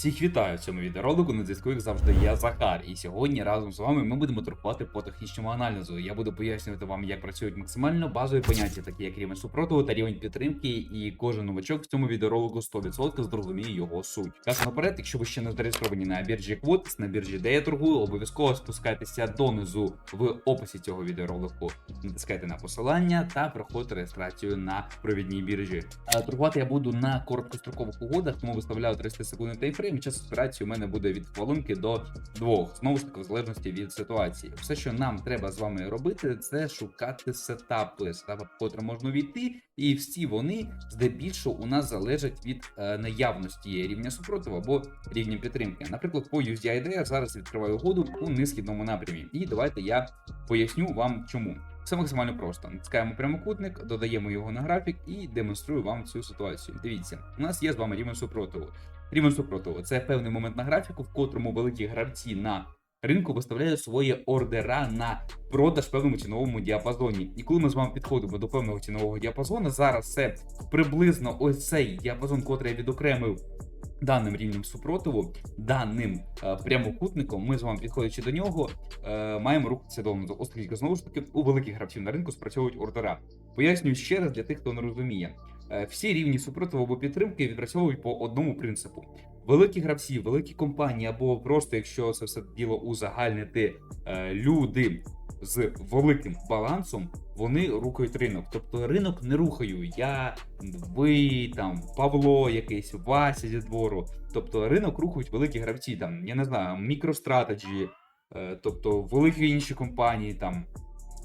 Всіх вітаю в цьому відеоролику. На зв'язку як завжди я Захар. І сьогодні разом з вами ми будемо торгувати по технічному аналізу. Я буду пояснювати вам, як працюють максимально базові поняття, такі як рівень супротиву та рівень підтримки. І кожен новачок в цьому відеоролику 100% зрозуміє його суть. Кажу наперед, якщо ви ще не зареєстровані на біржі Quotes, на біржі, де я торгую, обов'язково спускайтеся донизу в описі цього відеоролику. Натискайте на посилання та проходьте реєстрацію на провідній біржі. Е, Торгувати я буду на короткострокових угодах, тому виставляю 30 секунд таймфрейм. І Час операції у мене буде від хвилинки до двох. Знову ж таки, в залежності від ситуації. Все, що нам треба з вами робити, це шукати сетапи, сетапи, в котрі можна війти, і всі вони здебільшого у нас залежать від е, наявності рівня супротиву або рівня підтримки. Наприклад, по USDID я зараз відкриваю угоду у низхідному напрямі. І давайте я поясню вам чому. Все максимально просто. Натискаємо прямокутник, додаємо його на графік і демонструю вам цю ситуацію. Дивіться, у нас є з вами рівень супротиву. Рівень супротиву це певний момент на графіку, в котрому великі гравці на ринку виставляють свої ордера на продаж в певному ціновому діапазоні. І коли ми з вами підходимо до певного цінового діапазону, зараз це приблизно ось цей діапазон, котрий я відокремив даним рівнем супротиву, даним е, прямокутником, ми з вами підходячи до нього, е, маємо рухатися донизу, оскільки знову ж таки у великих гравців на ринку спрацьовують ордера. Пояснюю ще раз для тих, хто не розуміє. Е, Всі рівні супротиву або підтримки відпрацьовують по одному принципу. Великі гравці, великі компанії, або просто, якщо це все діло узагальнити, е, люди з великим балансом, вони рухають ринок. Тобто ринок не рухаю я, ви, там, Павло, якийсь, Вася зі двору. Тобто ринок рухають великі гравці, там, я не знаю, MicroStrategy, е, тобто великі інші компанії, там,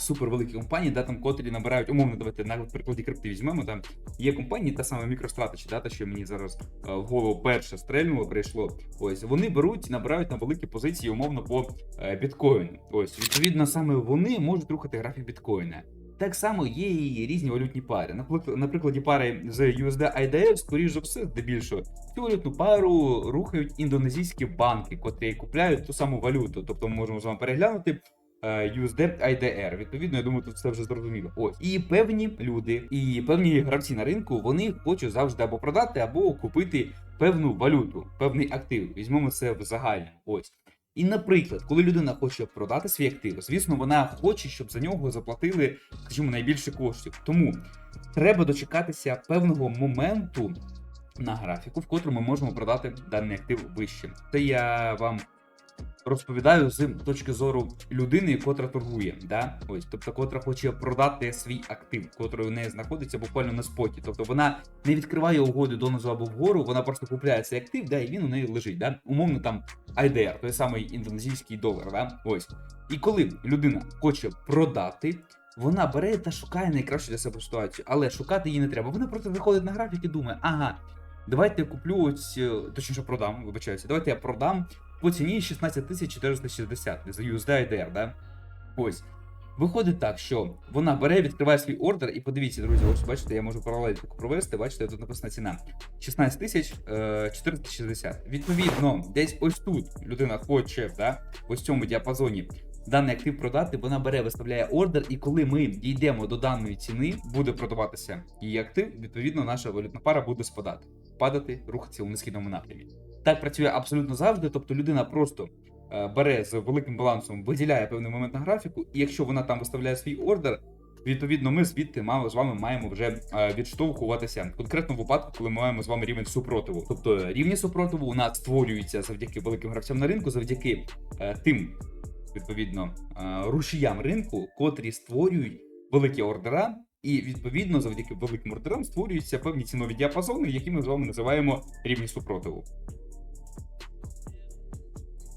супервеликі компанії, да, там, котрі набирають, умовно, давайте на прикладі крипти візьмемо, там є компанії, та сама MicroStrategy, да, та, що мені зараз е, в голову перше стрельнуло, прийшло. Ось вони беруть, набирають на великі позиції, умовно, по е, біткоїну. Ось, відповідно, саме вони можуть рухати графік біткоїна. Так само є і різні валютні пари. Наприклад, на прикладі пари з USD IDF, скоріш за все, здебільшого, цю валютну пару рухають індонезійські банки, котрі купляють ту саму валюту. Тобто ми можемо з вами переглянути. Е, USD IDR. Відповідно, я думаю, тут все вже зрозуміло. Ось і певні люди, і певні гравці на ринку вони хочуть завжди або продати, або купити певну валюту, певний актив. Візьмемо це в загальному. Ось. І, наприклад, коли людина хоче продати свій актив, звісно, вона хоче, щоб за нього заплатили, скажімо, найбільше коштів. Тому треба дочекатися певного моменту на графіку, в котрому ми можемо продати даний актив вище. Це я вам розповідаю з точки зору людини, котра торгує, да? Ось, тобто, котра хоче продати свій актив, котрий у неї знаходиться буквально на споті. Тобто вона не відкриває угоди донизу або вгору, вона просто купляє цей актив, да, і він у неї лежить. Да? Умовно там IDR, той самий індонезійський долар. Да? Ось. І коли людина хоче продати. Вона бере та шукає найкращу для себе ситуацію, але шукати її не треба. Вона просто виходить на графік і думає, ага, давайте я куплю ось, е, точніше продам, вибачаюся, давайте я продам по ціні 16460 за USD да? Ось. Виходить так, що вона бере, відкриває свій ордер, і подивіться, друзі, ось бачите, я можу паралель провести. Бачите, тут написана ціна 16 тисяч е, 460. Відповідно, десь ось тут людина хоче, да, ось в цьому діапазоні даний актив продати, вона бере, виставляє ордер, і коли ми дійдемо до даної ціни, буде продаватися її актив, відповідно, наша валютна пара буде спадати, падати, рухатися у несхідному напрямі. Так працює абсолютно завжди. Тобто людина просто е, бере з великим балансом, виділяє певний момент на графіку, і якщо вона там виставляє свій ордер. Відповідно, ми звідти мало з вами маємо вже е, відштовхуватися конкретно в випадку, коли ми маємо з вами рівень супротиву. Тобто рівні супротиву у нас створюються завдяки великим гравцям на ринку, завдяки е, тим, відповідно, рушіям ринку, котрі створюють великі ордера, і відповідно завдяки великим ордерам створюються певні цінові діапазони, які ми з вами називаємо рівні супротиву.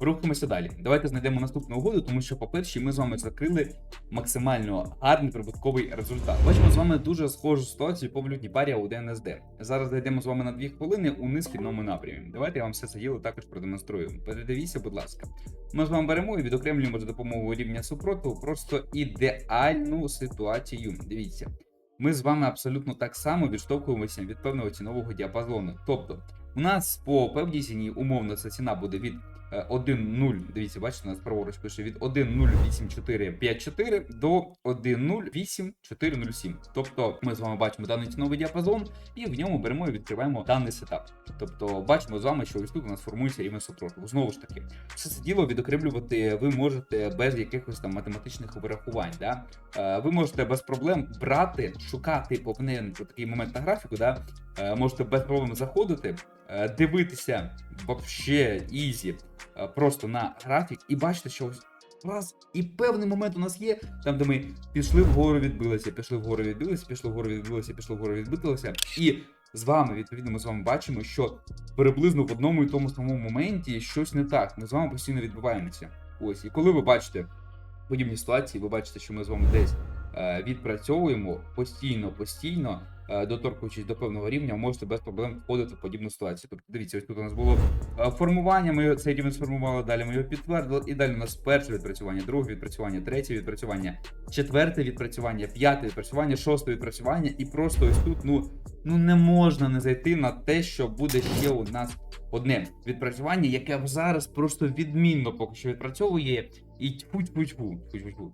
Рухаємося далі. Давайте знайдемо наступну угоду, тому що, по-перше, ми з вами закрили максимально гарний прибутковий результат. Бачимо з вами дуже схожу ситуацію по валютній парі AUD Зараз зайдемо з вами на 2 хвилини у низхідному напрямі. Давайте я вам все це діло також продемонструю. Передивіться, будь ласка. Ми з вами беремо і відокремлюємо за допомогою рівня супротиву просто ідеальну ситуацію. Дивіться. Ми з вами абсолютно так само відштовхуємося від певного цінового діапазону. Тобто, у нас по певній ціні умовно ця ціна буде від 1.0, дивіться, бачите, у нас праворуч пише від 1.08454 до 1.08407. Тобто ми з вами бачимо даний ціновий діапазон, і в ньому беремо і відкриваємо даний сетап. Тобто бачимо з вами, що ось тут у нас формується рівень супротиву. Знову ж таки, все це діло відокремлювати ви можете без якихось там математичних вирахувань. Да? Е, Ви можете без проблем брати, шукати повинен такий момент на графіку, да? Е, можете без проблем заходити, е, дивитися вообще ізі, е, просто на графік, і бачите, що ось раз, і певний момент у нас є, там, де ми пішли вгору, відбилися, пішли вгору, відбилися, пішли вгору, відбилися, пішли вгору, відбилися. І з вами, відповідно, ми з вами бачимо, що приблизно в одному і тому самому моменті щось не так. Ми з вами постійно відбуваємося. Ось, і коли ви бачите подібні ситуації, ви бачите, що ми з вами десь е, відпрацьовуємо постійно, постійно, е, доторкуючись до певного рівня, можете без проблем входити в подібну ситуацію. Тобто, дивіться, ось тут у нас було е, формування, ми цей рівень сформували, далі ми його підтвердили, і далі у нас перше відпрацювання, друге відпрацювання, третє відпрацювання, четверте відпрацювання, п'яте відпрацювання, шосте відпрацювання, і просто ось тут, ну, ну не можна не зайти на те, що буде ще у нас одне відпрацювання, яке зараз просто відмінно поки що відпрацьовує, і тьфу тьфу тьфу тьфу тьфу тьфу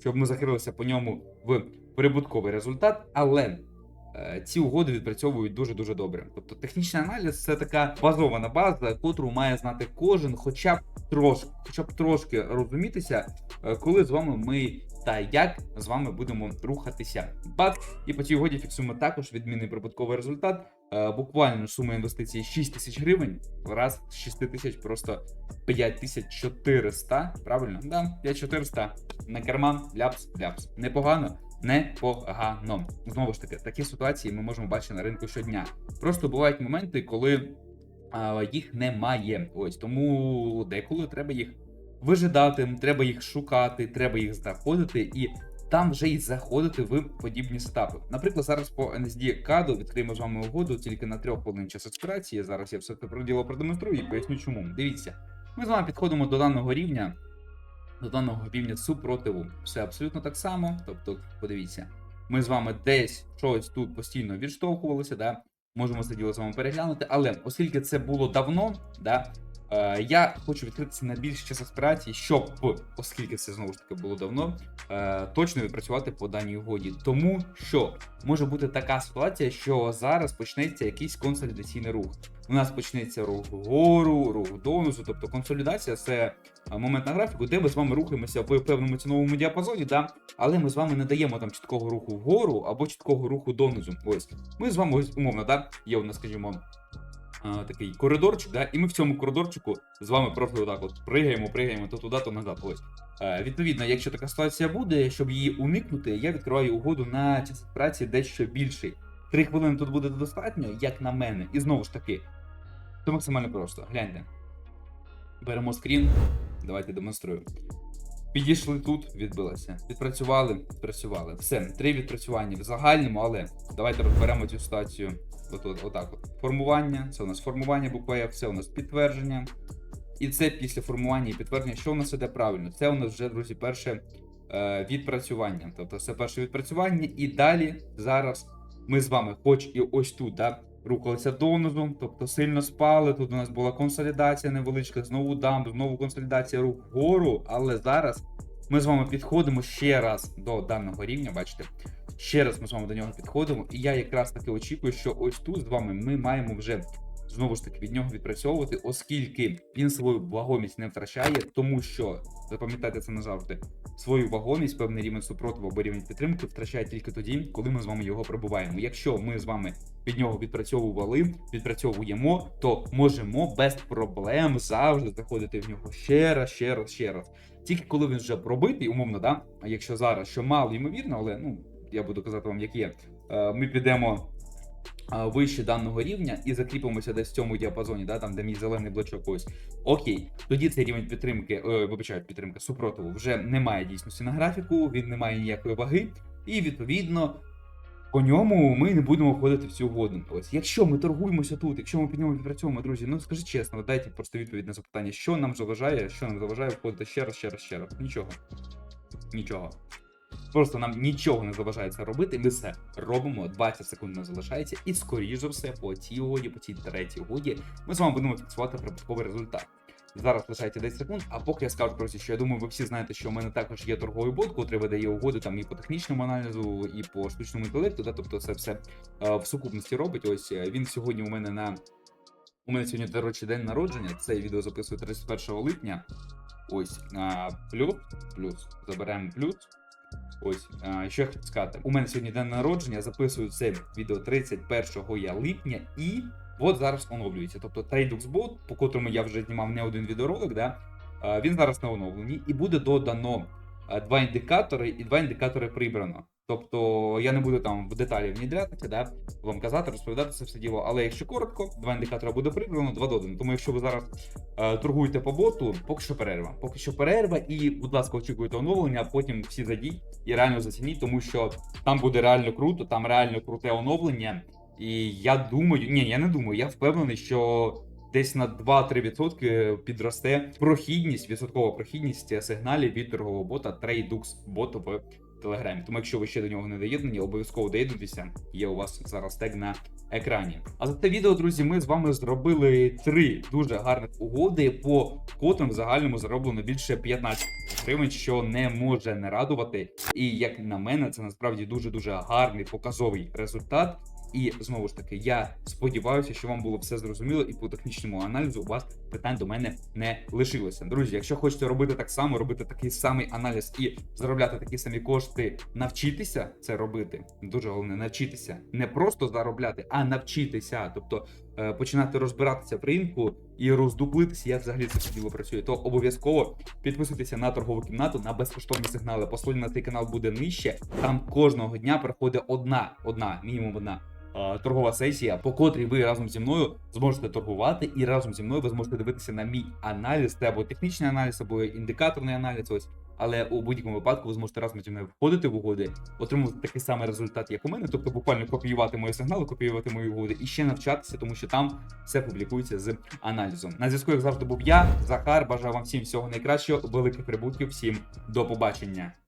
щоб ми закрилися по ньому в прибутковий результат, але е, ці угоди відпрацьовують дуже дуже добре. Тобто технічний аналіз це така базована база, котру має знати кожен, хоча б трошки, хоча б трошки розумітися, е, коли з вами ми та як з вами будемо рухатися. Бат, і по цій угоді фіксуємо також відмінний прибутковий результат. Е, Буквально сума інвестицій 6 тисяч гривень. Раз з 6 тисяч просто 5400. Правильно? Да, 5400 на карман, ляпс, ляпс. Непогано, непогано. Знову ж таки, такі ситуації ми можемо бачити на ринку щодня. Просто бувають моменти, коли а, їх немає. Ось тому деколи треба їх вижидати, треба їх шукати, треба їх знаходити і. Там вже й заходити в подібні сетапи. Наприклад, зараз по NSD каду відкриємо з вами угоду тільки на трьох хвилин час експірації. Зараз я все це про діло продемонструю і поясню чому. Дивіться, ми з вами підходимо до даного рівня, до даного рівня супротиву. Все абсолютно так само. Тобто, подивіться, ми з вами десь щось тут постійно відштовхувалися, да? можемо це діло з вами переглянути, але оскільки це було давно, да, е, я хочу відкритися на більш час експірації, щоб, оскільки це знову ж таки було давно, е, точно відпрацювати по даній угоді. Тому що може бути така ситуація, що зараз почнеться якийсь консолідаційний рух. У нас почнеться рух вгору, рух донусу, тобто консолідація це е, момент на графіку, де ми з вами рухаємося в певному ціновому діапазоні, да? але ми з вами не даємо там чіткого руху вгору або чіткого руху донизу. Ось ми з вами ось умовно, да? є у нас, скажімо. Е, Такий коридорчик, да, і ми в цьому коридорчику з вами просто отак от пригаємо, пригаємо то туди, то назад. Ось. Е, відповідно, якщо така ситуація буде, щоб її уникнути, я відкриваю угоду на час праці дещо більший. Три хвилини тут буде достатньо, як на мене. І знову ж таки, це максимально просто. Гляньте. Беремо скрін. Давайте демонструю. Підійшли тут, відбилося. Відпрацювали, відпрацювали. Все, три відпрацювання в загальному, але давайте розберемо цю ситуацію. От, от, отак от. Формування, це у нас формування буква F, це у нас підтвердження. І це після формування і підтвердження, що у нас іде правильно. Це у нас вже, друзі, перше е, відпрацювання. Тобто це перше відпрацювання, і далі зараз ми з вами, хоч і ось тут, да, рухалися донизу, тобто сильно спали. Тут у нас була консолідація невеличка, знову дамп, знову консолідація рух вгору. Але зараз ми з вами підходимо ще раз до даного рівня. Бачите, ще раз ми з вами до нього підходимо. І я якраз таки очікую, що ось тут з вами ми маємо вже знову ж таки від нього відпрацьовувати, оскільки він свою вагомість не втрачає, тому що запам'ятайте це назавжди. Свою вагомість, певний рівень супротиву або рівень підтримки втрачає тільки тоді, коли ми з вами його пробуваємо. Якщо ми з вами від нього відпрацьовували, відпрацьовуємо, то можемо без проблем завжди заходити в нього ще раз, ще раз, ще раз. Тільки коли він вже пробитий, умовно, да. А якщо зараз, що мало ймовірно, але ну я буду казати вам, як є, е, ми підемо. Вище даного рівня і закріпимося десь в цьому діапазоні, да, там де мій зелений блочок ось. Окей, тоді цей рівень підтримки, е, вибачаю, підтримки супротиву вже немає дійсності на графіку, він не має ніякої ваги, і відповідно по ньому ми не будемо входити в цю угоду. Ось, якщо ми торгуємося тут, якщо ми під ньому відпрацьовуємо, друзі, ну скажіть чесно, дайте просто відповідь на запитання, що нам заважає, що нам заважає входити ще раз, ще раз, ще раз. Нічого. Нічого. Просто нам нічого не заважає це робити. Ми все робимо. 20 секунд не залишається, і скоріш за все, по цій угоді, по цій третій угоді, ми з вами будемо фіксувати прибутковий результат. Зараз лишається 10 секунд, а поки я скажу друзі, що я думаю, ви всі знаєте, що в мене також є торговий бот, котрий видає угоди там і по технічному аналізу, і по штучному інтелекту. Да, тобто це все е, в сукупності робить. Ось е, він сьогодні у мене на у мене сьогодні до день народження. Це відео записую 31 липня. Ось а, плюс, плюс, заберемо плюс. Ось, що я хотів сказати. У мене сьогодні день народження, записую це відео 31 я липня, і от зараз оновлюється. Тобто TradeXBot, по котрому я вже знімав не один відеоролик, да, він зараз на оновленні, і буде додано два індикатори, і два індикатори прибрано. Тобто я не буду там в деталі внідрятися, да, вам казати, розповідати це все діло. Але якщо коротко, два індикатора буде прибрано, два додано. Тому якщо ви зараз е, торгуєте по боту, поки що перерва. Поки що перерва, і, будь ласка, очікуйте оновлення, а потім всі зайдіть і реально зацініть, тому що там буде реально круто, там реально круте оновлення. І я думаю, ні, я не думаю, я впевнений, що. Десь на 2-3% підросте прохідність, відсоткова прохідність сигналів від торгового бота TradeX бот в Телеграмі. Тому якщо ви ще до нього не доєднані, обов'язково доєднуйтеся. Є у вас зараз тег на екрані. А за це відео, друзі, ми з вами зробили три дуже гарних угоди, по котрим в загальному зароблено більше 15 гривень, що не може не радувати. І як на мене, це насправді дуже дуже гарний показовий результат. І знову ж таки, я сподіваюся, що вам було все зрозуміло, і по технічному аналізу у вас питань до мене не лишилося. Друзі, якщо хочете робити так само, робити такий самий аналіз і заробляти такі самі кошти, навчитися це робити. Дуже головне навчитися, не просто заробляти, а навчитися. Тобто е, починати розбиратися в ринку і роздуплитися, як взагалі це діло працює. То обов'язково підписуйтеся на торгову кімнату на безкоштовні сигнали. Посилання на цей канал буде нижче. Там кожного дня проходить одна, одна, мінімум одна торгова сесія, по котрій ви разом зі мною зможете торгувати, і разом зі мною ви зможете дивитися на мій аналіз, це або технічний аналіз, або індикаторний аналіз. Ось. Але у будь-якому випадку ви зможете разом зі мною входити в угоди, отримувати такий самий результат, як у мене, тобто буквально копіювати мої сигнали, копіювати мої угоди і ще навчатися, тому що там все публікується з аналізом. На зв'язку, як завжди, був я, Захар. Бажаю вам всім всього найкращого, великих прибутків, всім до побачення.